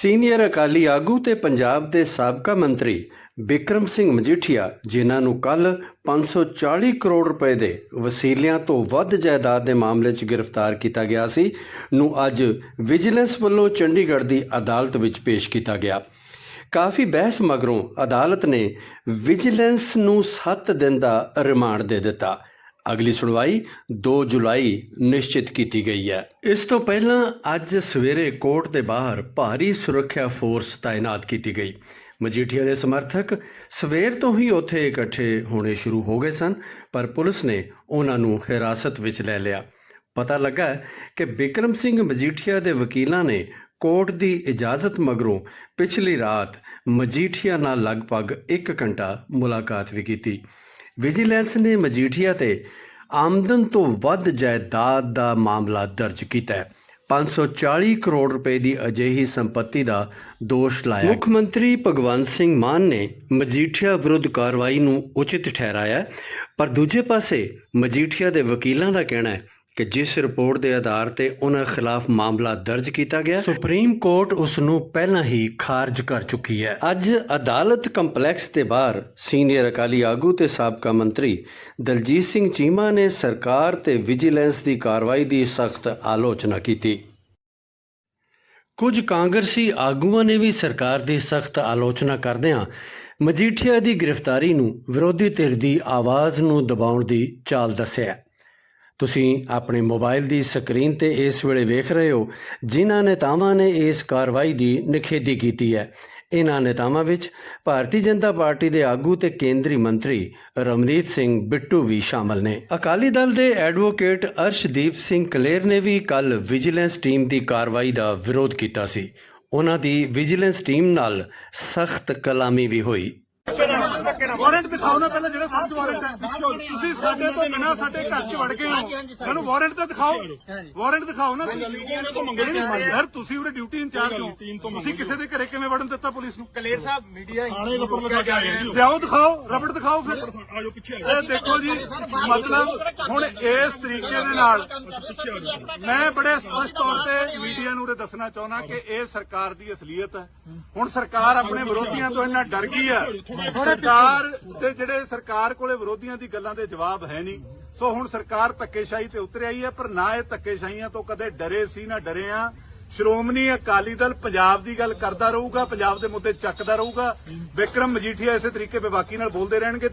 Senior Akali ਆਗੂ ਤੇ ਪੰਜਾਬ ਦੇ ਸਾਬਕਾ ਮੰਤਰੀ ਬਿਕਰਮ ਸਿੰਘ ਮਜੀਠੀਆ, ਜਿਨ੍ਹਾਂ ਨੂੰ ਕੱਲ 540 ਕਰੋੜ ਰੁਪਏ ਦੇ ਵਸੀਲਿਆਂ ਤੋਂ ਵੱਧ ਜਾਇਦਾਦ ਦੇ ਮਾਮਲੇ 'ਚ ਗ੍ਰਿਫਤਾਰ ਕੀਤਾ ਗਿਆ ਸੀ, ਨੂੰ ਅੱਜ ਵਿਜੀਲੈਂਸ ਵੱਲੋਂ ਚੰਡੀਗੜ੍ਹ ਦੀ ਅਦਾਲਤ ਵਿੱਚ ਪੇਸ਼ ਕੀਤਾ ਗਿਆ। ਕਾਫੀ ਬਹਿਸ ਮਗਰੋਂ ਅਦਾਲਤ ਨੇ ਵਿਜੀਲੈਂਸ ਨੂੰ 7 ਦਿਨ ਦਾ ਰਿਮਾਂਡ ਦੇ ਦਿੱਤਾ। ਅਗਲੀ ਸੁਣਵਾਈ 2 ਜੁਲਾਈ ਨਿਸ਼ਚਿਤ ਕੀਤੀ ਗਈ ਹੈ। ਇਸ ਤੋਂ ਪਹਿਲਾਂ ਅੱਜ ਸਵੇਰੇ ਕੋਰਟ ਦੇ ਬਾਹਰ ਭਾਰੀ ਸੁਰੱਖਿਆ ਫੋਰਸ ਤਾਇਨਾਤ ਕੀਤੀ ਗਈ। ਮਜੀਠੀਆ ਦੇ ਸਮਰਥਕ ਸਵੇਰ ਤੋਂ ਹੀ ਉੱਥੇ ਇਕੱਠੇ ਹੋਣੇ ਸ਼ੁਰੂ ਹੋ ਗਏ ਸਨ, ਪਰ ਪੁਲਿਸ ਨੇ ਉਹਨਾਂ ਨੂੰ ਹਿਰਾਸਤ ਵਿੱਚ ਲੈ ਲਿਆ। ਪਤਾ ਲੱਗਾ ਕਿ ਬਿਕਰਮ ਸਿੰਘ ਮਜੀਠੀਆ ਦੇ ਵਕੀਲਾਂ ਨੇ ਕੋਰਟ ਦੀ ਇਜਾਜ਼ਤ ਮਗਰੋਂ ਪਿਛਲੀ ਰਾਤ ਮਜੀਠੀਆ ਨਾਲ ਲਗਭਗ 1 ਘੰਟਾ ਮੁਲਾਕਾਤ ਵੀ ਕੀਤੀ। ਵਿਜੀਲੈਂਸ ਨੇ ਮਜੀਠੀਆ ਤੇ ਆਮਦਨ ਤੋਂ ਵੱਧ ਜਾਇਦਾਦ ਦਾ ਮਾਮਲਾ ਦਰਜ ਕੀਤਾ ਹੈ। 540 ਕਰੋੜ ਰੁਪਏ ਦੀ ਅਜਿਹੀ ਸੰਪਤੀ ਦਾ ਦੋਸ਼ ਲਾਇਆ ਮੁੱਖ ਮੰਤਰੀ ਭਗਵੰਤ ਸਿੰਘ ਮਾਨ ਨੇ ਮਜੀਠੀਆ ਵਿਰੁੱਧ ਕਾਰਵਾਈ ਨੂੰ ਉਚਿਤ ਠਹਿਰਾਇਆ ਪਰ ਦੂਜੇ ਪਾਸੇ ਮਜੀਠੀਆ ਦੇ ਵਕੀਲਾਂ ਦਾ ਕਹਿਣਾ ਹੈ ਕਿ ਜਿਸ ਰਿਪੋਰਟ ਦੇ ਆਧਾਰ ਤੇ ਉਹਨਾਂ ਖਿਲਾਫ ਮਾਮਲਾ ਦਰਜ ਕੀਤਾ ਗਿਆ ਸੁਪਰੀਮ ਕੋਰਟ ਉਸ ਨੂੰ ਪਹਿਲਾਂ ਹੀ ਖਾਰਜ ਕਰ ਚੁੱਕੀ ਹੈ। ਅੱਜ ਅਦਾਲਤ ਕੰਪਲੈਕਸ ਦੇ ਬਾਹਰ ਸੀਨੀਅਰ ਅਕਾਲੀ ਆਗੂ ਤੇ ਸਾਬਕਾ ਮੰਤਰੀ ਦਲਜੀਤ ਸਿੰਘ ਚੀਮਾ ਨੇ ਸਰਕਾਰ ਤੇ ਵਿਜੀਲੈਂਸ ਦੀ ਕਾਰਵਾਈ ਦੀ ਸਖਤ ਆਲੋਚਨਾ ਕੀਤੀ। ਕੁਝ ਕਾਂਗਰਸੀ ਆਗੂਆਂ ਨੇ ਵੀ ਸਰਕਾਰ ਦੀ ਸਖਤ ਆਲੋਚਨਾ ਕਰਦਿਆਂ ਮਜੀਠੀਆ ਦੀ ਗ੍ਰਿਫਤਾਰੀ ਨੂੰ ਵਿਰੋਧੀ ਧਿਰ ਦੀ ਆਵਾਜ਼ ਨੂੰ ਦਬਾਉਣ ਦੀ ਚਾਲ ਦੱਸਿਆ। ਤੁਸੀਂ ਆਪਣੇ ਮੋਬਾਈਲ ਦੀ ਸਕਰੀਨ ਤੇ ਇਸ ਵੇਲੇ ਵੇਖ ਰਹੇ ਹੋ, ਜਿਨ੍ਹਾਂ ਨੇਤਾਵਾਂ ਨੇ ਇਸ ਕਾਰਵਾਈ ਦੀ ਨਿਖੇਧੀ ਕੀਤੀ ਹੈ। ਇਹਨਾਂ ਨੇਤਾਵਾਂ ਵਿੱਚ ਭਾਰਤੀ ਜਨਤਾ ਪਾਰਟੀ ਦੇ ਆਗੂ ਤੇ ਕੇਂਦਰੀ ਮੰਤਰੀ ਰਮਨੀਤ ਸਿੰਘ ਬਿੱਟੂ ਵੀ ਸ਼ਾਮਲ ਨੇ। ਅਕਾਲੀ ਦਲ ਦੇ ਐਡਵੋਕੇਟ ਅਰਸ਼ਦੀਪ ਸਿੰਘ ਕਲੇਰ ਨੇ ਵੀ ਕੱਲ ਵਿਜੀਲੈਂਸ ਟੀਮ ਦੀ ਕਾਰਵਾਈ ਦਾ ਵਿਰੋਧ ਕੀਤਾ ਸੀ। ਉਹਨਾਂ ਦੀ ਵਿਜੀਲੈਂਸ ਟੀਮ ਨਾਲ ਸਖਤ ਕਲਾਮੀ ਵੀ ਹੋਈ। ਵਾਰੰਟ ਦਿਖਾਓ ਨਾ ਪਹਿਲਾਂ ਜਿਹੜਾ ਸਾਡੇ ਵਾਰੰਟ ਹੈ। ਤੁਸੀਂ ਸਾਡੇ ਤੋਂ ਬਿਨਾ ਸਾਡੇ ਘਰ 'ਚ ਵੜ ਗਏ ਹੋ। ਮੈਨੂੰ ਵਾਰੰਟ ਤਾਂ ਦਿਖਾਓ। ਵਾਰੰਟ ਦਿਖਾਓ ਨਾ ਯਾਰ ਤੁਸੀਂ ਡਿਊਟੀ ਇੰਚਾਰਜ ਹੋ। ਤੁਸੀਂ ਕਿਸੇ ਦੇ ਘਰੇ ਕਿਵੇਂ ਵੜਨ ਦਿੱਤਾ ਪੁਲਿਸ ਨੂੰ? ਕਲੇਰ ਸਾਹਿਬ ਮੀਡੀਆ ਥਾਣੇ ਉੱਪਰ ਲਗਾ ਕੇ ਆਏ ਲਿਆਓ ਦਿਖਾਓ ਰਬੜ ਦਿਖਾਓ ਫਿਰ। ਆਜੋ ਪਿੱਛੇ ਇਹ ਦੇਖੋ ਜੀ ਮਤਲਬ ਹੁਣ ਇਸ ਤਰੀਕੇ ਦੇ ਨਾਲ ਮੈਂ ਬੜੇ ਸਪਸ਼ਟ ਤੌਰ ਤੇ ਮੀਡੀਆ ਨੂੰ ਦੱਸਣਾ ਚਾਹੁੰਦਾ ਕਿ ਇਹ ਸਰਕਾਰ ਦੀ ਅਸਲੀਅਤ ਹੈ। ਹੁਣ ਸਰਕਾਰ ਆਪਣੇ ਵਿਰੋਧੀਆਂ ਤੋਂ ਇੰਨਾ ਡਰ ਗਈ ਹੈ। ਸਰਕਾਰ ਤੇ ਜਿਹੜੇ ਸਰਕਾਰ ਕੋਲੇ ਵਿਰੋਧੀਆਂ ਦੀ ਗੱਲਾਂ ਦੇ ਜਵਾਬ ਹੈ ਨਹੀਂ। ਸੋ ਹੁਣ ਸਰਕਾਰ ਧੱਕੇਸ਼ਾਹੀ ਤੇ ਉਤਰ ਆਈ ਹੈ, ਪਰ ਨਾ ਇਹ ਧੱਕੇਸ਼ਾਹੀਆਂ ਤੋਂ ਕਦੇ ਡਰੇ ਸੀ, ਨਾ ਡਰੇ ਆ। ਸ਼੍ਰੋਮਣੀ ਅਕਾਲੀ ਦਲ ਪੰਜਾਬ ਦੀ ਗੱਲ ਕਰਦਾ ਰਹੂਗਾ, ਪੰਜਾਬ ਦੇ ਮੁੱਦੇ ਚੱਕਦਾ ਰਹੂਗਾ। ਵਿਕਰਮ ਮਜੀਠੀਆ ਇਸੇ ਤਰੀਕੇ ਬੇਬਾਕੀ ਨਾਲ ਬੋਲਦੇ ਰਹਿਣਗੇ